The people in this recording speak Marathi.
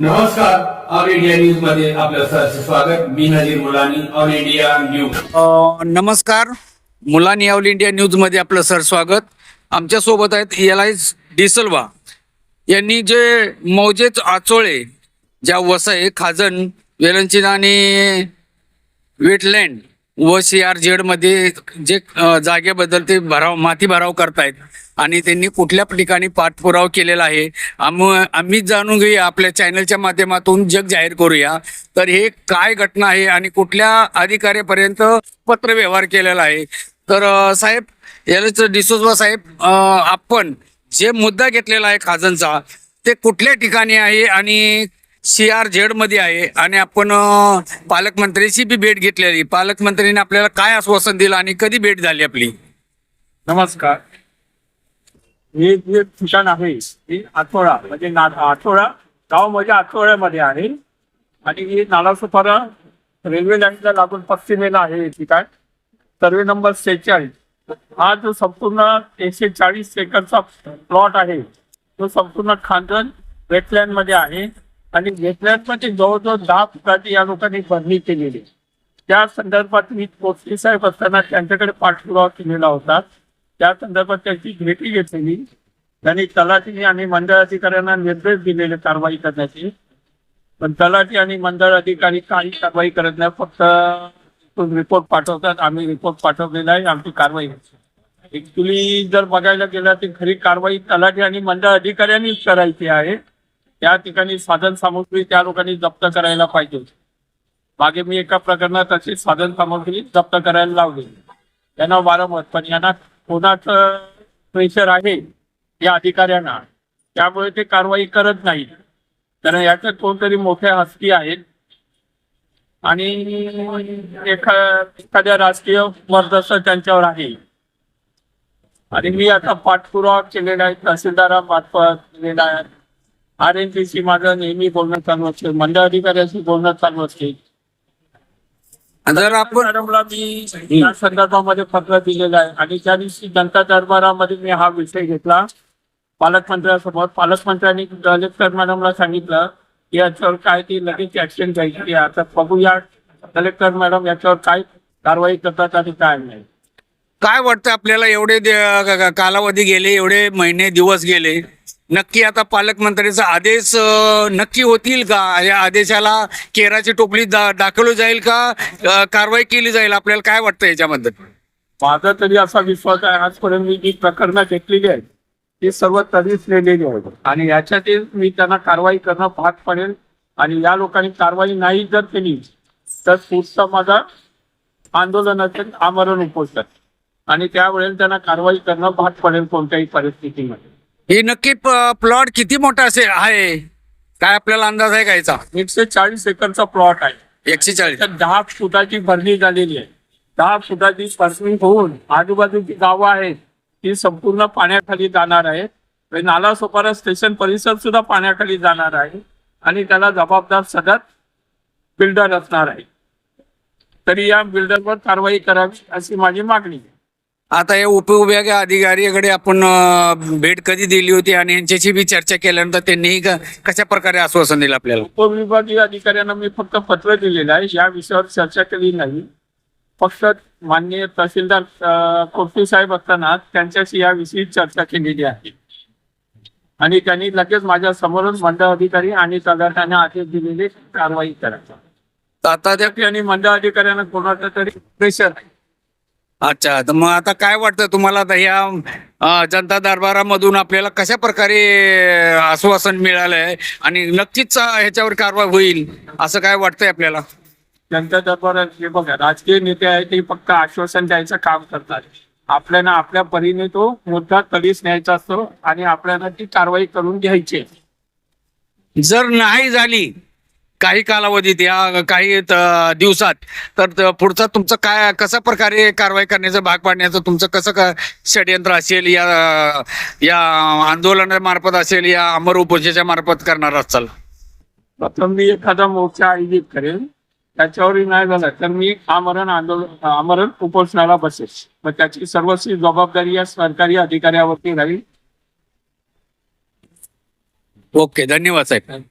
नमस्कार ऑल इंडिया न्यूजमध्ये आपलं सहर्ष स्वागत. मी Nazir Mulani All India News नमस्कार. मुलानी ऑल इंडिया न्यूजमध्ये आपलं सर स्वागत. आमच्यासोबत आहेत एल आय डिसलवा यांनी जे मौजेच आचोळे ज्या वसई खाजन वेलंचिन आणि वेटलँड व सी आर झेडमध्ये जे जागेबद्दल ते भराव माती भराव करतायत. आणि त्यांनी कुठल्या ठिकाणी पाठपुरावा केलेला आहे आम आम्ही जाणून घेऊया. आपल्या चॅनलच्या माध्यमातून जग जाहीर करूया. तर हे काय घटना आहे आणि कुठल्या अधिकाऱ्यापर्यंत पत्रव्यवहार केलेला आहे? तर साहेब यालाच डिसोजवा साहेब आपण जे मुद्दा घेतलेला आहे खाजनचा ते कुठल्या ठिकाणी आहे आणि सी आर झेडमध्ये आहे आणि आपण पालकमंत्र्यांची बी भेट घेतलेली. पालकमंत्र्यांनी आपल्याला काय आश्वासन दिलं आणि कधी भेट झाली आपली? नमस्कार. हे जे ठिकाण आहे. हे आठवडा म्हणजे ना आठवडा गाव म्हणजे आठवड्यामध्ये आहे. आणि हे नालासोपारा रेल्वे लाईनला लागून पश्चिमेला आहे हे ठिकाण. सर्वे नंबर सेहेचाळीस. हा जो संपूर्ण एकशे चाळीस एकरचा प्लॉट आहे तो संपूर्ण खांदन वेटलँडमध्ये आहे. आणि वेटलँड जवळजवळ दहा फुटाची या लोकांनी भरणी केलेली. त्या संदर्भात मी कोचले साहेब असताना त्यांच्याकडे पाठपुरावा केलेला होता. त्या संदर्भात त्यांची भेटी घेतलेली. त्यांनी तलाठी आणि मंडळ अधिकाऱ्यांना निर्देश दिलेले कारवाई करण्याचे. पण तलाठी आणि मंडळ अधिकारी काही कारवाई करत नाही. फक्त रिपोर्ट पाठवतात. आम्ही रिपोर्ट पाठवलेला आहे. आमची कारवाई ऍक्च्युली जर बघायला गेलं तर खरी कारवाई तलाठी आणि मंडळ अधिकाऱ्यांनीच करायची आहे. त्या ठिकाणी साधन सामुग्री त्या लोकांनी जप्त करायला पाहिजे होती. मागे मी एका प्रकरणात अशी साधन सामग्री जप्त करायला लावली. त्यांना वारंवार पण यांना कोणाचं प्रेशर आहे या अधिकाऱ्यांना? त्यामुळे ते कारवाई करत नाहीत. कारण याच्यात कोणतरी मोठ्या हस्ती आहेत आणि एखाद्या राजकीय वर्दस्त त्यांच्यावर आहे. आणि मी आता पाठपुरावा केलेला आहे तहसीलदारामार्फत केलेला आहे. आर एन सी माझं नेहमी बोलणं चालू असते. मंडळ अधिकाऱ्याशी बोलणं चालू असते. जर आपण मॅडमला मी या संदर्भामध्ये पत्र दिलेलं आहे. आणि त्या दिवशी जनता दरबारामध्ये मी हा विषय घेतला पालकमंत्र्यांसमोर पालकमंत्र्यांनी कलेक्टर मॅडमला सांगितलं की याच्यावर काय ती लगेच ऍक्शन घ्यायची. आता बघूया कलेक्टर मॅडम याच्यावर काय कारवाई करतात आणि काय नाही. काय वाटतं आपल्याला? एवढे कालावधी गेले एवढे महिने दिवस गेले. नक्की आता पालकमंत्र्यांचा आदेश नक्की होतील का? या आदेशाला केराची टोपली दा, दाखवली जाईल का? कारवाई केली जाईल? आपल्याला काय वाटतं याच्याबद्दल? माझा तरी असा विश्वास आहे आजपर्यंत मी जी प्रकरणं घेतलेली आहेत ती सर्व तरीच नेलेली आहेत. आणि याच्यातील मी त्यांना कारवाई करणं भाग पडेल. आणि या लोकांनी कारवाई नाही जर केली तर पुढचा माझा आंदोलनाचे आमरण उपोषण. आणि त्यावेळेला त्यांना कारवाई करणं भाग पडेल कोणत्याही परिस्थितीमध्ये. हे नक्की प्लॉट किती मोठा असे आहे? काय आपल्याला अंदाज आहे का याचा? एकशे चाळीस एकरचा प्लॉट आहे. एकशे चाळीस. दहा फुटाची भरणी झालेली आहे. दहा फुटाची भरणी होऊन आजूबाजूची गावं आहेत ती संपूर्ण पाण्याखाली जाणार आहे आणि नाला सोपारा स्टेशन परिसर सुद्धा पाण्याखाली जाणार आहे. आणि त्याला जबाबदार सदर बिल्डर असणार आहे. तरी या बिल्डरवर कारवाई करावी अशी माझी मागणी आहे. आता या उपविभागीय अधिकाऱ्याकडे आपण भेट कधी दिली होती आणि यांच्याशी बी चर्चा केल्यानंतर त्यांनी क- कशा प्रकारे आश्वासन दिलं आपल्याला? उपविभागीय अधिकाऱ्यांना मी फक्त पत्र दिलेलं आहे. या विषयावर चर्चा केली नाही. फक्त माननीय तहसीलदार अं, कोटली साहेब असताना त्यांच्याशी याविषयी चर्चा केलेली आहे. आणि त्यांनी लगेच माझ्या समोरच मंडळ अधिकारी आणि तलाट्याने आदेश दिलेले कारवाई करायचा आता त्या आणि मंडळ अधिकाऱ्यांना कोणाचं तरी प्रेशर आहे अच्छा तर मग आता काय वाटतं तुम्हाला? आता अ, जनता दरबारामधून आपल्याला कशा प्रकारे आश्वासन मिळालंय? आणि नक्कीच अ, ह्याच्यावर कारवाई होईल असं काय वाटतंय आपल्याला? जनता दरबारात हे बघा राजकीय नेते आहेत ते फक्त आश्वासन द्यायचं काम करतात. आपल्याला आपल्या परीने तो मुद्दा कधीच न्यायचा असतो आणि आपल्याला ती कारवाई करून घ्यायची आहे. जर नाही झाली काही कालावधीत या काही दिवसात तर पुढचा तुमचं काय कशा प्रकारे कारवाई करण्याचं भाग पाडण्याचं तुमचं कसं षडयंत्र असेल या या आंदोलनामार्फत असेल या अमर उपोषणाच्या मार्फत करणार असाल? प्रथम मी एखादा मोर्चा आयोजित करेन त्याच्यावरही नाही झालं तर मी आमरण आंदोलन आमरण उपोषणाला बसेल. मग त्याची सर्वस्वी जबाबदारी या सरकारी अधिकाऱ्यावरती राहील. ओके धन्यवाद साहेब.